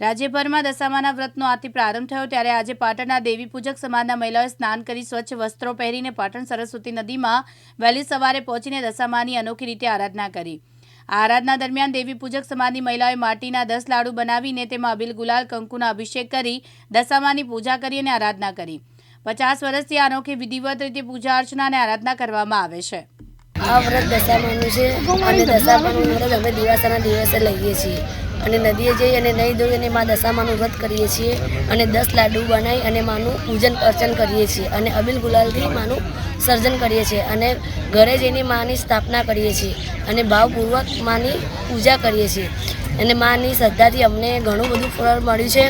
રાજ્યભરમાં દશામાના વ્રતનો આથી પ્રારંભ થયો ત્યારે આજે પાટણના દેવી પૂજક સમાજના મહિલાઓએ સ્નાન કરી સ્વચ્છ વસ્ત્રો પહેરીને પાટણ સરસ્વતી નદીમાં વહેલી સવારે પહોંચીને દશામાની અનોખી રીતે આરાધના કરી. આરાધના દરમિયાન દેવી પૂજક સમાજની મહિલાઓએ માટીના દસ લાડુ બનાવીને તેમાં અભિલ ગુલાલ, કંકુના અભિષેક કરી દશામાની પૂજા કરી અને આરાધના કરી. પચાસ વર્ષથી અનોખી વિધિવત રીતે પૂજા અર્ચના અને આરાધના કરવામાં આવે છે. આ વ્રત દશામાનું છે અને દશામાનું વ્રત અમે દિવાસાના દિવસે લઈએ છીએ. અને નદીએ જઈ અને નહીં ધોઈ અને માં દશામાનું વ્રત કરીએ છીએ અને દસ લાડુ બનાવી અને માનું પૂજન અર્ચન કરીએ છીએ અને અબિલ ગુલાલથી માનું સર્જન કરીએ છીએ અને ઘરે જઈને માની સ્થાપના કરીએ છીએ અને ભાવપૂર્વક માની પૂજા કરીએ છીએ. અને માની શ્રદ્ધાથી અમને ઘણું બધું ફળ મળ્યું છે.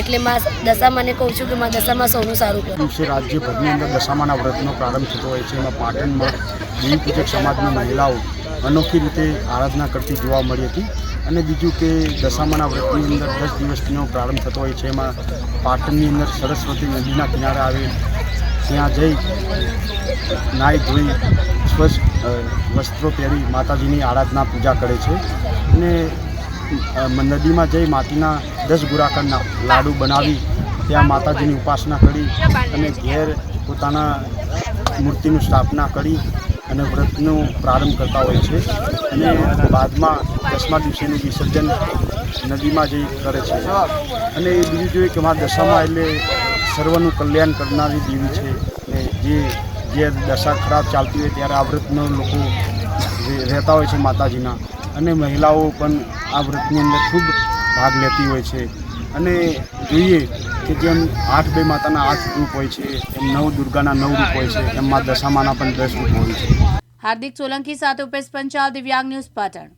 એટલે માં દશામાને કહું છું કે માં દશામાં સૌનું સારું કરું. દિવસે રાજ્યભરની અંદર દશામાના વ્રતનો પ્રારંભ થતો હોય છે. એમાં પાટણમાં દેવી પૂજક સમાજની મહિલાઓ અનોખી રીતે આરાધના કરતી જોવા મળી હતી. અને બીજું કે દશામાના વ્રતની અંદર દસ દિવસનો પ્રારંભ થતો હોય છે, એમાં પાટણની અંદર સરસ્વતી નદીના કિનારે આવે ત્યાં જઈ નાહી ધોઈ સ્વચ્છ વસ્ત્રો પહેરી માતાજીની આરાધના પૂજા કરે છે. અને નદીમાં જઈ માટીના દસ ગુરાકરના લાડુ બનાવી ત્યાં માતાજીની ઉપાસના કરી અને ઘેર પોતાના મૂર્તિનું સ્થાપના કરી અને વ્રતનો પ્રારંભ કરતા હોય છે અને બાદમાં દસમા દિવસેનું વિસર્જન નદીમાં જઈ કરે છે. અને બીજું જોઈએ કે મારા દશામાં એટલે સર્વનું કલ્યાણ કરનારી દેવી છે અને જે જે દશા ખરાબ ચાલતી હોય ત્યારે આ વ્રતનો લોકો રહેતા હોય છે માતાજીના. અને મહિલાઓ પણ આ વ્રતની અંદર ખૂબ ભાગ લેતી હોય છે. અને જોઈએ કે જેમ આઠ બે માતાના આઠ રૂપ હોય છે, એમ નવ દુર્ગાના નવ રૂપ હોય છે એમ મા દશામાના પણ દસ રૂપ હોય છે. હાર્દિક સોલંકી સાથે ઉપેશ પંચાલ, દિવ્યાંગ ન્યૂઝ પાટણ.